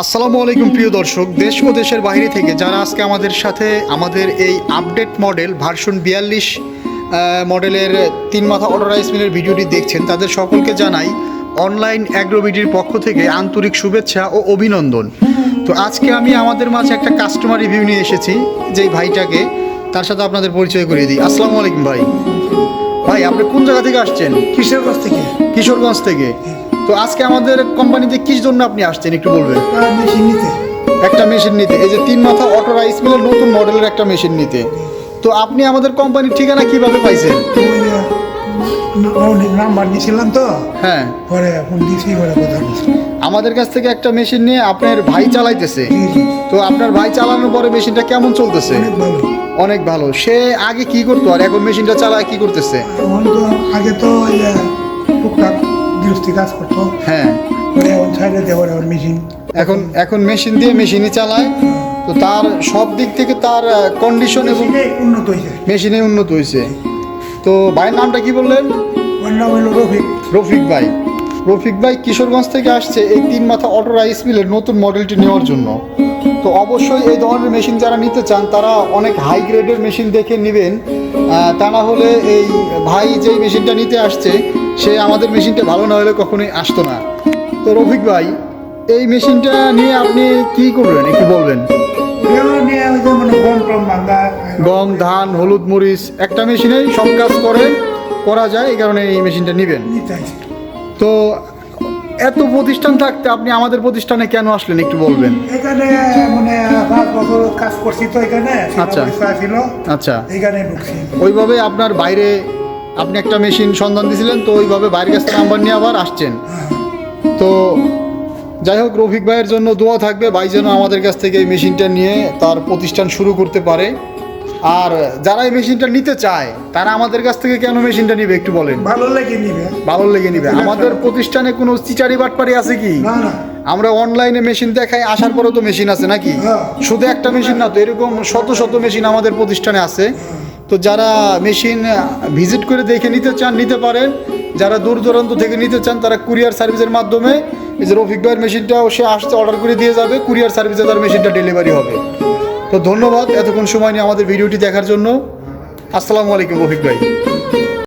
আসসালামু আলাইকুম প্রিয় দর্শক দেশ ও দেশের বাইরে থেকে যারা আজকে আমাদের সাথে আমাদের এই আপডেট মডেল ভার্সন বিয়াল্লিশ মডেলের তিন মাথা অটো রাইস মিলের ভিডিওটি দেখছেন তাদের সকলকে জানাই অনলাইন অ্যাগ্রোবিডির পক্ষ থেকে আন্তরিক শুভেচ্ছা ও অভিনন্দন। তো আজকে আমি আমাদের মাঝে একটা কাস্টমার রিভিউ নিয়ে এসেছি যেই ভাইটাকে তার সাথে আপনাদের পরিচয় করিয়ে দিই। আসসালামু আলাইকুম ভাই। ভাই আপনি কোন জায়গা থেকে আসছেন? কিশোরগঞ্জ থেকে। কিশোরগঞ্জ থেকে। তো আজকে আমাদের কোম্পানিতে কিস জন্য আপনি আসছেন একটু বলবেন? মেশিন নিতে। একটা মেশিন নিতে এই যে তিন মাথা অটো রাইস মিলের নতুন মডেলের একটা মেশিন নিতে। তো আপনি আমাদের কোম্পানির ঠিকানা কীভাবে পাইছেন? নাম্বার নিয়েছিলাম তো। হ্যাঁ। পরে ফোন দিয়েছি পরে কথা আমাদের কাছ থেকে একটা মেশিন নিয়ে আপনার ভাই চালাইতেছে। তো আপনার ভাই চালানোর পরে মেশিনটা কেমন চলতেছে? অনেক ভালো। সে আগে কি করতো আর এখন মেশিনটা চালায় কি করতেছে? আগে তো কাজ করতো। হ্যাঁ। এখন সাইডে দেওয়ার এখন মেশিন। এখন এখন মেশিন দিয়ে মেশিনই চালায়। তো তার সব দিক থেকে তার কন্ডিশন এবং উন্নত হয়েছে। মেশিনে উন্নত হয়েছে। তো ভাইয়ের নামটা কি বললেন? ওর নাম হলো রফিক। রফিক ভাই। রফিক ভাই কিশোরগঞ্জ থেকে আসছে এই তিন মাথা অটো রাইস মিলের নতুন মডেলটি নেওয়ার জন্য। তো অবশ্যই এই ধরনের মেশিন যারা নিতে চান তারা অনেক হাই গ্রেডের মেশিন দেখে নেবেন। তা না হলে এই ভাই যেই মেশিনটা নিতে আসছে সে আমাদের মেশিনটা ভালো না হলে কখনোই আসতো না। তো রফিক ভাই এই মেশিনটা নিয়ে আপনি কি করবেন একটু বলবেন। মানে গম ধান হলুদ মরিচ একটা মেশিনেই সব কাজ করে করা যায় এই কারণে এই মেশিনটা নেবেন। তো এত প্রতিষ্ঠান থাকতে আপনি আমাদের প্রতিষ্ঠানে কেন আসলেন একটু বলবেন? এখানে মানে পাঁচ বছর কাজ করছি তো এখানে আচ্ছা। ছিল। আচ্ছা। এখানে ঢুকছি। ওইভাবে আপনার বাইরে আপনি একটা মেশিন সন্ধান দিয়েছিলেন তো ওইভাবে বাইরের কাছ থেকে নাম্বার নিয়ে আবার আসছেন। তো যাই হোক রফিক ভাইয়ের জন্য দোয়া থাকবে ভাই যেন আমাদের কাছ থেকে এই মেশিনটা নিয়ে তার প্রতিষ্ঠান শুরু করতে পারে। আর যারা এই মেশিনটা নিতে চায় তারা আমাদের কাছ থেকে কেন মেশিনটা নিবে একটু বলেন? ভালো লেগে নিবে। ভালো লেগে নিবে। আমাদের প্রতিষ্ঠানে কোনো চিচারি বাটপারি আছে কি? না না। আমরা অনলাইনে মেশিন দেখাই আসার পরেও তো মেশিন আছে নাকি? হ্যাঁ। শুধু একটা মেশিন না তো এরকম শত শত মেশিন আমাদের প্রতিষ্ঠানে আছে। তো যারা মেশিন ভিজিট করে দেখে নিতে চান, নিতে পারেন। যারা দূর দূরান্ত থেকে নিতে চান, তারা কুরিয়ার সার্ভিসের মাধ্যমে এই যে রফিক ভাইয়ের মেশিনটাও সে আসতে অর্ডার করে দিয়ে যাবে, কুরিয়ার সার্ভিসে তার মেশিনটা ডেলিভারি হবে। তো ধন্যবাদ এতক্ষণ সময় নিয়ে আমাদের ভিডিওটি দেখার জন্য। আসসালামু আলাইকুম রফিক ভাই।